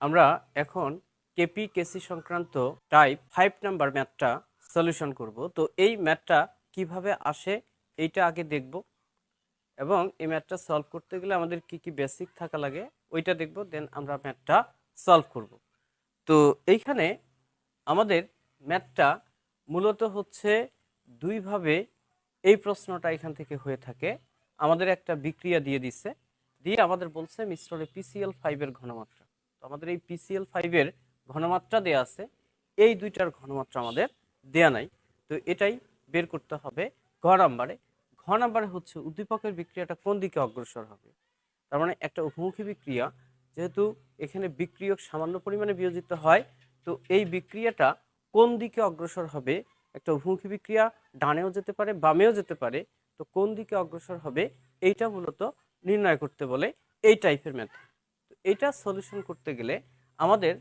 আমরা এখন কেপি কেসি সংক্রান্ত টাইপ ফাইভ নাম্বার ম্যাথটা সলিউশন করব। তো এই ম্যাথটা কীভাবে আসে এইটা আগে দেখব এবং এই ম্যাথটা সলভ করতে গেলে আমাদের কি কি বেসিক থাকা লাগে ওইটা দেখব দেন আমরা ম্যাথটা সলভ করব। তো এইখানে আমাদের ম্যাথটা মূলত হচ্ছে দুইভাবে এই প্রশ্নটা এখান থেকে হয়ে থাকে। আমাদের একটা বিক্রিয়া দিয়ে দিচ্ছে দিয়ে আমাদের বলছে মিশ্রণে পিসিএল ফাইভের ঘনমাত্রা। তো আমাদের এই পিসিএল ফাইভের ঘনমাত্রা দেয়া আছে। এই দুইটার ঘনমাত্রা আমাদের দেয়া নাই। তো এটাই বের করতে হবে ঘ নাম্বারে। ঘ নাম্বারে হচ্ছে উদ্দীপকের বিক্রিয়াটা কোন দিকে অগ্রসর হবে? তার মানে একটা উপমুখী বিক্রিয়া, যেহেতু এখানে বিক্রিয়ক সামান্য পরিমাণে বিয়োজিত হয়, তো এই বিক্রিয়াটা কোন দিকে অগ্রসর হবে? একটা উপমুখী বিক্রিয়া ডানেও যেতে পারে, বামেও যেতে পারে। তো কোন দিকে অগ্রসর হবে? এইটা মূলত নির্ণয় করতে বলে এই টাইপের মেথড তো এইটা সলিউশন করতে গেলে আমাদের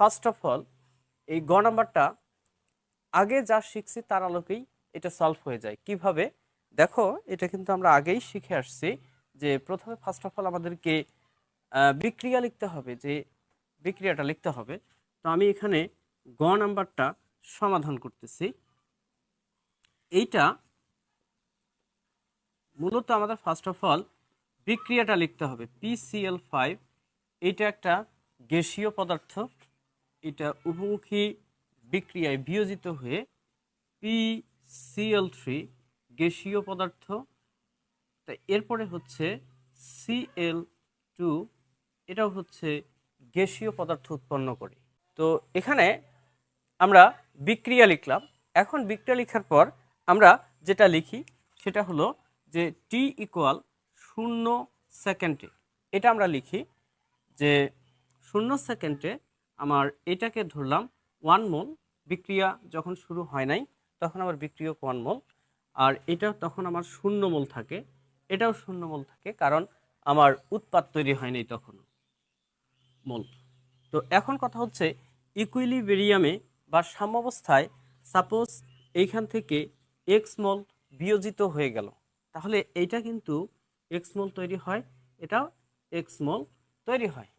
ফার্স্ট অফ অল এই গ নাম্বারটা আগে যা শিখছি তার আলোকেই এটা সলভ হয়ে যায়। কীভাবে? দেখো, এটা কিন্তু আমরা আগেই শিখে আসছি যে প্রথমে ফার্স্ট অফ অল আমাদেরকে বিক্রিয়া লিখতে হবে যে বিক্রিয়াটা লিখতে হবে। তো আমি এখানে গ নাম্বারটা সমাধান করতেছি। এইটা মূলত আমাদের ফার্স্ট অফ অল বিক্রিয়াটা লিখতে হবে। পিসিএল ফাইভ এটা একটা গ্যাসীয় পদার্থ। এটা উপমুখী বিক্রিয়ায় বিয়োজিত হয়ে পিসিএল থ্রি গ্যাসীয় পদার্থ। তা এরপরে হচ্ছে সিএল টু এটাও হচ্ছে গ্যাসীয় পদার্থ উৎপন্ন করে। তো এখানে আমরা বিক্রিয়া লিখলাম। এখন বিক্রিয়া লেখার পর আমরা যেটা লিখি সেটা হলো যে টি ইকুয়াল শূন্য সেকেন্ডে। এটা আমরা লিখি যে শূন্য সেকেন্ডে আমার এটাকে ধরলাম ওয়ান মোল বিক্রিয়া যখন শুরু হয় নাই, তখন আমার বিক্রিয়ক ওয়ান মোল আর এটা তখন আমার শূন্য মোল থাকে, এটাও শূন্য মোল থাকে, কারণ আমার উৎপাদ তৈরি হয়নি তখন মোল তো এখন কথা হচ্ছে ইকুইলিবেরিয়ামে বা সাম্যাবস্থায় সাপোজ এইখান থেকে এক্স মল বিয়োজিত হয়ে গেল, তাহলে এইটা কিন্তু এক্স মল তৈরি হয়, এটাও এক্স মল তৈরি হয়।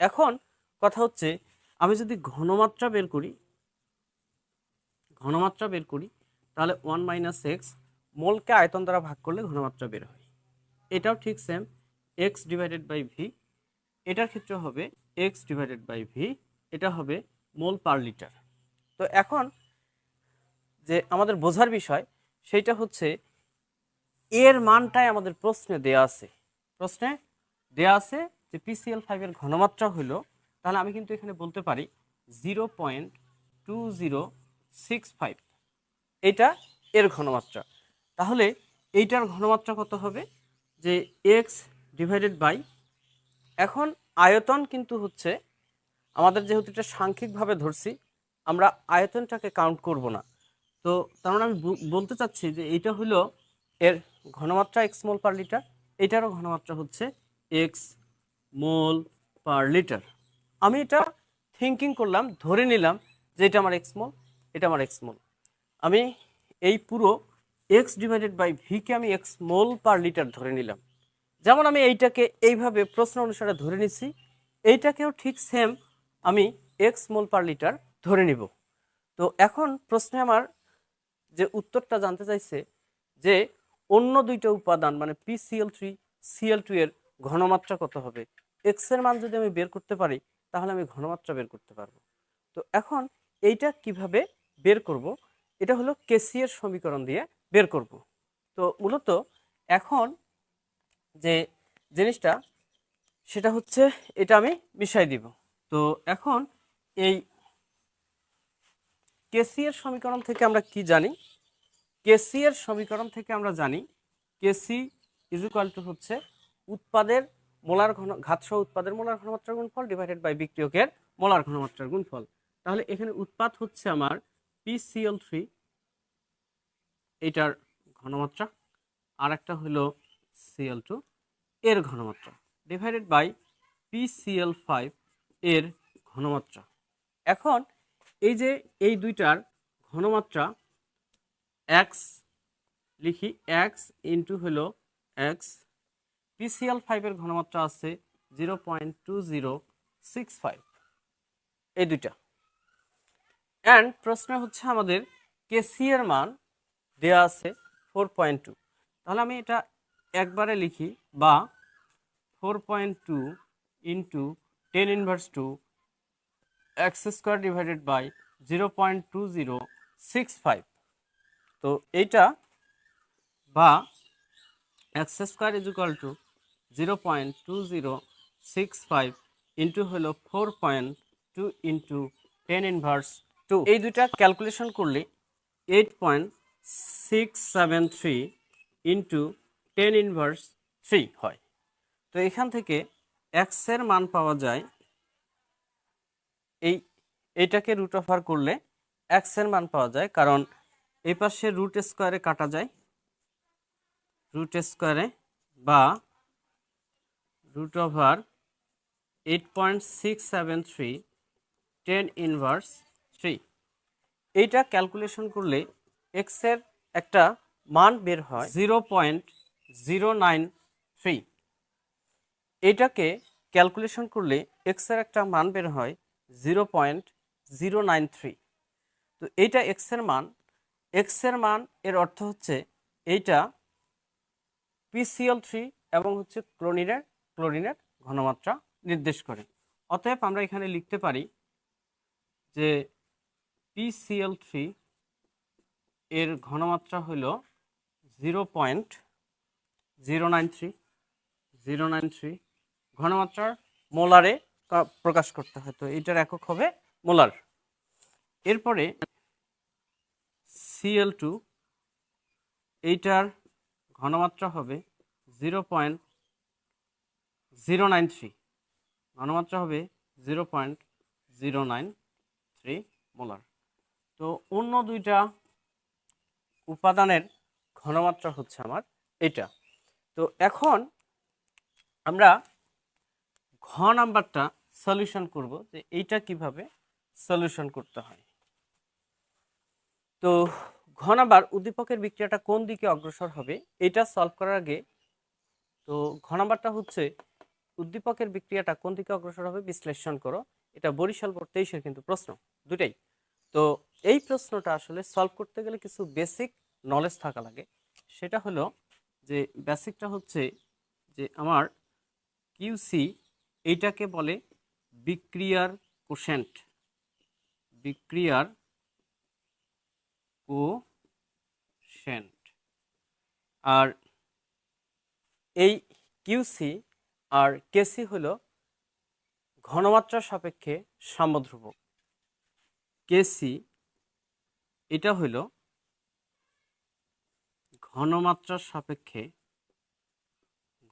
এখন কথা হচ্ছে, আমি যদি ঘনমাত্রা বের করি, ঘনমাত্রা বের করি, তাহলে ওয়ান মাইনাস এক্স মোলকে আয়তন দ্বারা ভাগ করলে ঘনমাত্রা বের হয়। এটাও ঠিক same X divided by V এটার ক্ষেত্রে হবে এক্স ডিভাইডেড বাই ভি এটা হবে মোল পার লিটার তো এখন যে আমাদের বোঝার বিষয় সেইটা হচ্ছে এর মানটাই আমাদের প্রশ্নে দেয়া আছে। প্রশ্নে দেয়া আছে যে পিসিএল ফাইভের ঘনমাত্রা হলো তাহলে আমি কিন্তু এখানে বলতে পারি zero point two zero six five এটা এর ঘনমাত্রা। তাহলে এইটার ঘনমাত্রা কত হবে? যে এক্স ডিভাইডেড বাই এখন আয়তন কিন্তু হচ্ছে, আমাদের যেহেতু এটা সাংখ্যিকভাবে ধরছি, আমরা আয়তনটাকে কাউন্ট করব না। তো তার মানে আমি বলতে চাচ্ছি যে এইটা হলো এর ঘনমাত্রা এক্স মোল পার লিটার এটারও ঘনমাত্রা হচ্ছে এক্স মোল পার লিটার। আমি এটা থিঙ্কিং করলাম, ধরে নিলাম যে এটা আমার এক্স মোল, এটা আমার এক্স মোল। আমি এই পুরো x divided by V K আমি এক্স মোল পার লিটার ধরে নিলাম। যেমন আমি এইটাকে এইভাবে প্রশ্ন অনুসারে ধরে নিচ্ছি এইটাকেও ঠিক সেম আমি এক্স মোল পার লিটার ধরে নিব। তো এখন প্রশ্নে আমার যে উত্তরটা জানতে চাইছে, যে অন্য দুইটা উপাদান মানে পিসিএল থ্রি সিএল টু এর ঘনমাত্রা কত হবে? এক্সের মান যদি আমি বের করতে পারি, তাহলে আমি ঘনমাত্রা বের করতে পারব। তো এখন এইটা কীভাবে বের করব? এটা হলো কেসি এর সমীকরণ দিয়ে বের করব। তো মূলত এখন যে জিনিসটা, সেটা হচ্ছে এটা আমি মিশাই দিব। তো এখন এই কেসি এর সমীকরণ থেকে আমরা কি জানি? কেসি এর সমীকরণ থেকে আমরা জানি কেসি ইজ ইকুয়াল টু হচ্ছে উৎপাদের মোলার ঘন, ঘাতসহ উৎপাদের মোলার ঘনমাত্রার গুণফল ডিভাইডেড বাই বিক্রিয়কের মোলার ঘনমাত্রার গুণফল। তাহলে এখানে উৎপাদ হচ্ছে আমার পিসিএল থ্রি এটার ঘনমাত্রা আর একটা হলো সিএল টু এর ঘনমাত্রা। ডিভাইডেড বাই পিসিএল ফাইভ এর ঘনমাত্রা। এখন এই যে এই দুইটার ঘনমাত্রা এক্স লিখি এক্স ইন্টু হলো এক্স পিসিএল ফাইভের ঘনমাত্রা আছে zero point two zero six five এই দুইটা। অ্যান্ড প্রশ্ন হচ্ছে আমাদের কেসি এর মান দেওয়া আছে ফোর পয়েন্ট টু তাহলে আমি এটা একবারে লিখি বা four point two into ten inverse two x square divided by zero point two zero six five তো এইটা বা x square is equal to zero point two zero six five into হলো four point two into ten inverse two এই দুইটা calculation করলে eight point six seven three into ten inverse three হয়। তো এখান থেকে এক্সের মান পাওয়া যায় এই এইটাকে রুট অফার করলে এক্সের মান পাওয়া যায়, কারণ এই পাশে রুট স্কোয়ারে কাটা যায়। রুট স্কোয়ারে বা root over eight point six seven three ten inverse three এইটা ক্যালকুলেশন করলে এক্সের একটা মান বের হয় zero point zero nine three এটাকে ক্যালকুলেশন করলে এক্সের একটা মান বের হয় zero point zero nine three তো এইটা এক্সের মান এক্সের মান এর অর্থ হচ্ছে এইটা পিসিএল থ্রি এবং হচ্ছে ক্লোরিনের ক্লোরিনের ঘনমাত্রা নির্দেশ করে। অতএব আমরা এখানে লিখতে পারি যে পিসিএল থ্রি এর ঘনমাত্রা হইল zero point zero nine three zero nine three ঘনমাত্রার মোলারে প্রকাশ করতে হয়, তো এটার একক হবে মোলার। এরপরে সিএল টু এইটার ঘনমাত্রা হবে zero point zero nine three. ঘনমাত্রা হবে zero point zero nine three molar. তো অন্য দুইটা উপাদানের ঘনমাত্রা হচ্ছে আমার এটা। তো এখন আমরা ঘ নাম্বারটা সলিউশন করব যে এইটা কীভাবে সলিউশন করতে হয়। তো ঘ নাম্বার উদ্দীপকের বিক্রিয়াটা কোন দিকে অগ্রসর হবে এটা সলভ করার আগে তো ঘ নাম্বারটা হচ্ছে উদ্দীপকের বিক্রিয়াটা কোন দিকে অগ্রসর হবে বিশ্লেষণ করো। এটা বরিশাল বোর্ড তেইশের কিন্তু প্রশ্ন দুটাই তো এই প্রশ্নটা আসলে সলভ করতে গেলে কিছু বেসিক নলেজ থাকা লাগে। সেটা হলো যে বেসিকটা হচ্ছে যে আমার কিউসি এইটাকে বলে বিক্রিয়ার কোশেন্ট বিক্রিয়ার কোশেন্ট আর এই কিউসি আর কেসি হল ঘনমাত্রার সাপেক্ষে সাম্যধ্রুবক। কেসি, এটা হলো ঘনমাত্রার সাপেক্ষে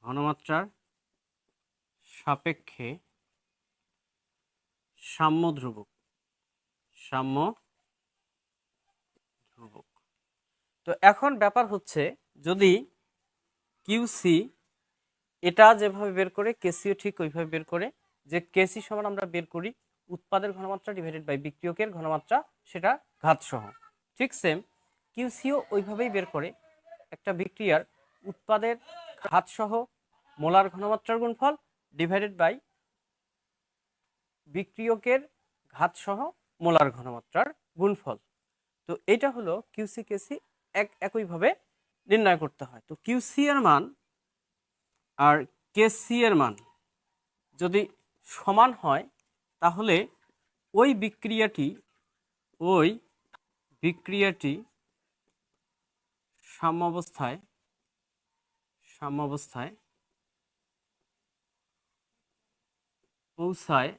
ঘনমাত্রার সাপেক্ষে সাম্য ধ্রুবক সাম্য ধ্রুবক তো এখন ব্যাপার হচ্ছে যদি কিউসি এটা যেভাবে বের করে, কেসিও ঠিক ওইভাবে বের করে যে কেসি সমান আমরা বের করি, উৎপাদের ঘনমাত্রা ডিভাইডেড বাই বিক্রিয়কের ঘনমাত্রা সেটা ঘাতসহ। ঠিক সেম কিউসিও ওইভাবেই বের করে, একটা বিক্রিয়ার উৎপাদের ঘাতসহ মোলার ঘনমাত্রার গুণফল ডিভাইডেড বাই বিক্রিয়কের ঘাতসহ মোলার ঘনমাত্রার গুণফল। তো এটা হলো কিউসি কেসি এক একইভাবে নির্ণয় করতে হয়। তো কিউসি এর মান আর কেসি এর মান যদি সমান হয়, তাহলে ওই বিক্রিয়াটি ওই বিক্রিয়াটি সাম্যাবস্থায় সাম্যাবস্থায় পৌঁছায়,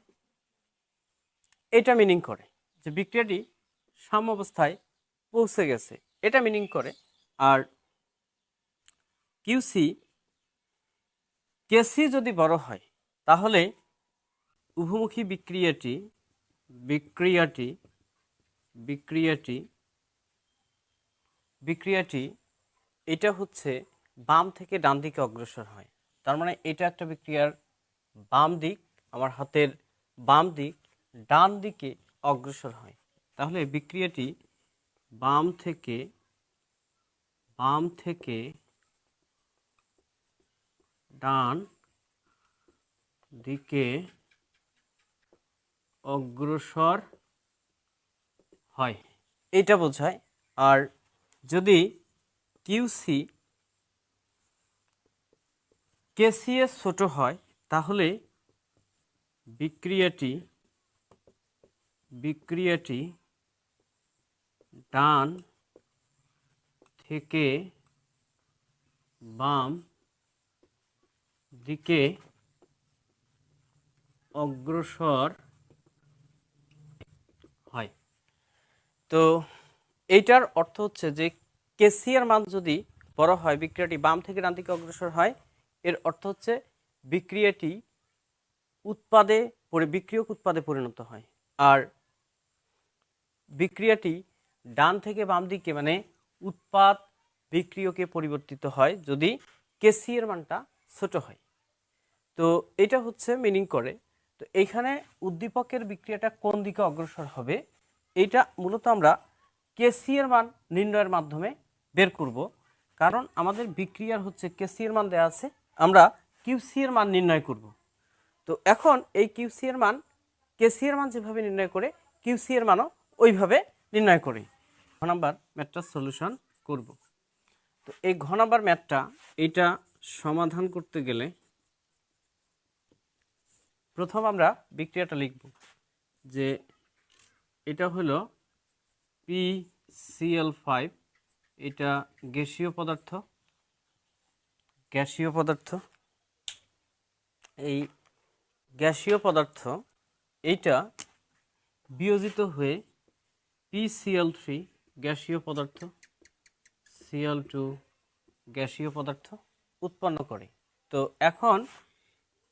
এটা মিনিং করে যে বিক্রিয়াটি সাম্যাবস্থায় পৌঁছে গেছে, এটা মিনিং করে। আর কিউসি কেসি যদি বড় হয়, তাহলে উভমুখী বিক্রিয়াটি বিক্রিয়াটি বিক্রিয়াটি বিক্রিয়াটি, এটা হচ্ছে বাম থেকে ডান দিকে অগ্রসর হয়। তার মানে এটা একটা বিক্রিয়ার বাম দিক, আমার হাতের বাম দিক ডান দিকে অগ্রসর হয়। তাহলে বিক্রিয়াটি বাম থেকে বাম থেকে ডান দিকে অগ্রসর হয়। এটা বোঝায়। আর যদি কিউসি কেসিএস ছোট হয়, তাহলে বিক্রিয়াটি বিক্রিয়াটি ডান থেকে বাম দিকে অগ্রসর হয়। তো এইটার অর্থ হচ্ছে যে কেসিয়ার মান যদি বড় হয়, বিক্রিয়াটি বাম থেকে ডান দিকে অগ্রসর হয়, এর অর্থ হচ্ছে বিক্রিয়াটি উৎপাদে পরে, বিক্রিয়ক উৎপাদে পরিণত হয়। আর বিক্রিয়াটি ডান থেকে বাম দিকে মানে উৎপাদ বিক্রিয়কে পরিবর্তিত হয় যদি কেসিয়ার মানটা ছোট হয়। তো এটা হচ্ছে মিনিং করে। তো এইখানে উদ্দীপকের বিক্রিয়াটা কোন দিকে অগ্রসর হবে এটা মূলত আমরা কেসি এর মান নির্ণয়ের মাধ্যমে বের করব। কারণ আমাদের বিক্রিয়ার হচ্ছে কেসিএর মান দেওয়া আছে, আমরা কিউসি এর মান নির্ণয় করব। তো এখন এই কিউসি এর মান কেসি এর মান যেভাবে নির্ণয় করে কিউসি এর মানও ওইভাবে নির্ণয় করি। ঘ নাম্বার ম্যাথটার সলিউশন করব। তো এই ঘ নাম্বার ম্যাথটা এটা সমাধান করতে গেলে প্রথম আমরা বিক্রিয়াটা লিখব যে এটা হলো পি সিএল ফাইভ এটা গ্যাসীয় পদার্থ গ্যাসীয় পদার্থ। এই গ্যাসীয় পদার্থ, এইটা বিয়োজিত হয়ে পি সিএল থ্রি গ্যাসীয় পদার্থ সিএল টু গ্যাসীয় পদার্থ উৎপন্ন করে। তো এখন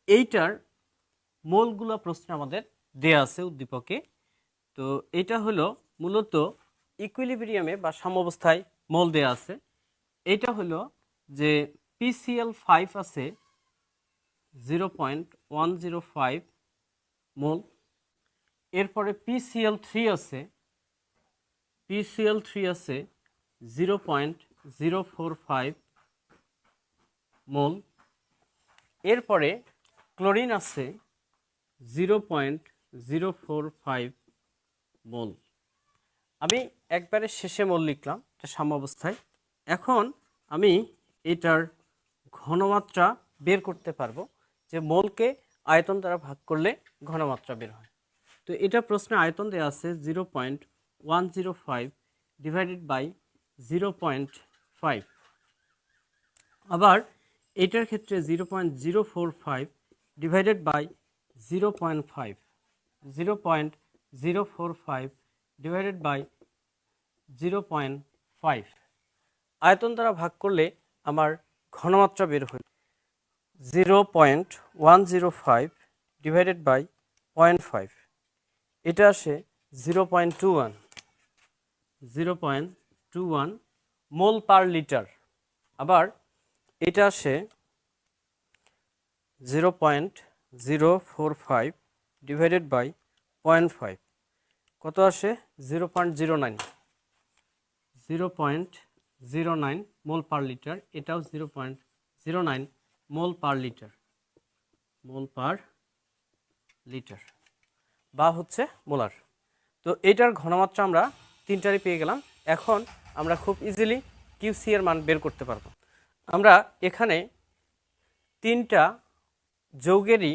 এইটার মোলগুলো প্রশ্ন আমাদের দেয়া আছে উদ্দীপকে। তো এটা হলো মূলত ইকুইলিব্রিয়ামে বা সাম্যাবস্থায় মোল দেয়া আছে। এটা হলো যে পিসিএল ফাইভ আছে zero point one zero five mole. এরপরে পিসিএল থ্রি আছে পিসিএল থ্রি আছে zero point zero four five mole. এরপরে ক্লোরিন আছে zero point zero four five mole. আমি একবারে শেষে মোল লিখলাম, এটা সাম্যাবস্থায় এখন আমি এটার ঘনমাত্রা বের করতে পারব, যে মোলকে আয়তন দ্বারা ভাগ করলে ঘনমাত্রা বের হয়। তো এটা প্রশ্নে আয়তন দেওয়া আছে zero point one zero five divided by zero point five. আবার এটার ক্ষেত্রে zero point zero four five divided by zero point five zero point zero four five divided by zero point five আয়তন দ্বারা ভাগ করলে আমার ঘনমাত্রা বের হল zero point one zero five divided by point five এটা আসে zero point two one zero point two one mole per litre. আবার এটা আসে zero point zero four five divided by point five কত আসে? Zero point zero nine zero point zero nine mole per litre এটাও zero point zero nine mole per litre mole per litre বা হচ্ছে molar. তো এইটার ঘনমাত্রা আমরা তিনটারই পেয়ে গেলাম। এখন আমরা খুব ইজিলি কিউসি এর মান বের করতে পারব। আমরা এখানে তিনটা যৌগেরই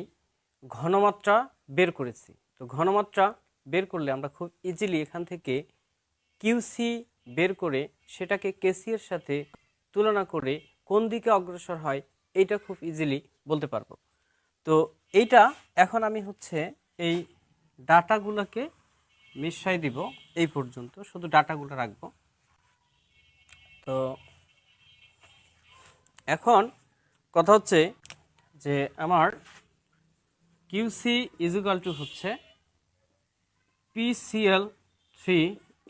ঘনমাত্রা বের করেছি। তো ঘনমাত্রা বের করলে আমরা খুব ইজিলি এখান থেকে কিউসি বের করে সেটাকে কেসি এর সাথে তুলনা করে কোন দিকে অগ্রসর হয় এটা খুব ইজিলি বলতে পারব। তো এইটা এখন আমি হচ্ছে এই ডাটাগুলোকে মিশাই দিব এই পর্যন্ত, শুধু ডাটাগুলো রাখব। তো এখন কথা হচ্ছে যে আমার কিউসি ইজুকাল টু হচ্ছে পিসিএল থ্রি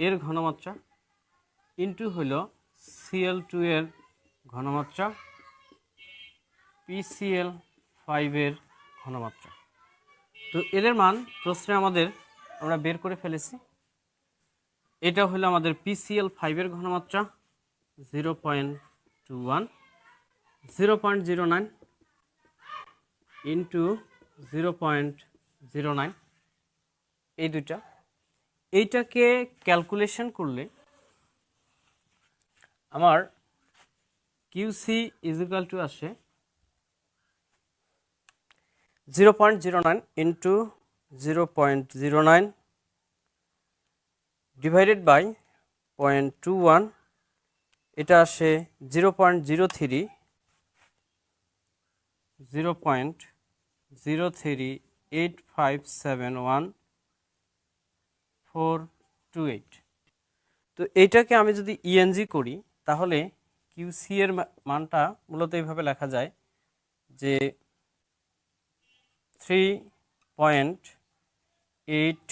এর ঘনমাত্রা ইন্টু হইল সিএল টু এর ঘনমাত্রা পিসিএল ফাইভের ঘনমাত্রা। তো এদের মান প্রশ্নে আমাদের আমরা বের করে ফেলেছি। এটা হলো আমাদের পিসিএল ফাইভের ঘনমাত্রা zero point two one zero point zero nine into zero point zero nine এই দুইটা। এইটাকে ক্যালকুলেশন করলে আমার কিউসি ইজিক্যাল টু আসে zero point zero nine into zero point zero nine divided by point two one এটা আসে zero point zero three zero point zero three eight five seven one four two eight তো এইটাকে আমি যদি ENG করি, তাহলে QC এর মানটা মূলত এইভাবে লেখা যায় যে three point eight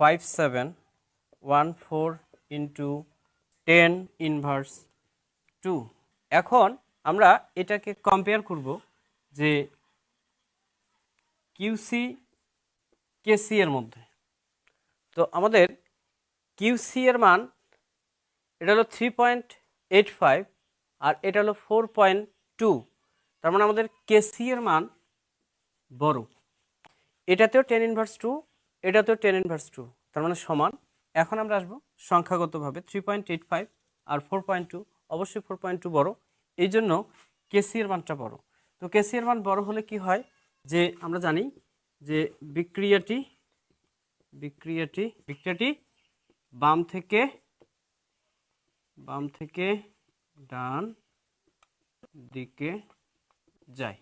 five seven one four into ten inverse two এখন আমরা এটাকে কম্পেয়ার করব যে কিউসি কেসি এর মধ্যে। তো আমাদের কিউসি এর মান, এটা হলো থ্রি পয়েন্ট এইট ফাইভ আর এটা হলো ফোর পয়েন্ট টু তার মানে আমাদের কেসি এর মান বড়। এটাতেও টেন ইনভার্স টু এটাতেও টেন ইনভার্স টু তার মানে সমান। এখন আমরা আসব সংখ্যাগতভাবে থ্রি পয়েন্ট এইট ফাইভ আর ফোর পয়েন্ট টু অবশ্যই ফোর পয়েন্ট টু বড়ো। এই জন্য কেসি মানটা বড়। তো কেসি মান বড় হলে কি হয়? যে আমরা জানি যে বিক্রিয়াটি বিক্রিয়াটি বিক্রিয়াটি বাম থেকে বাম থেকে ডান দিকে যায়।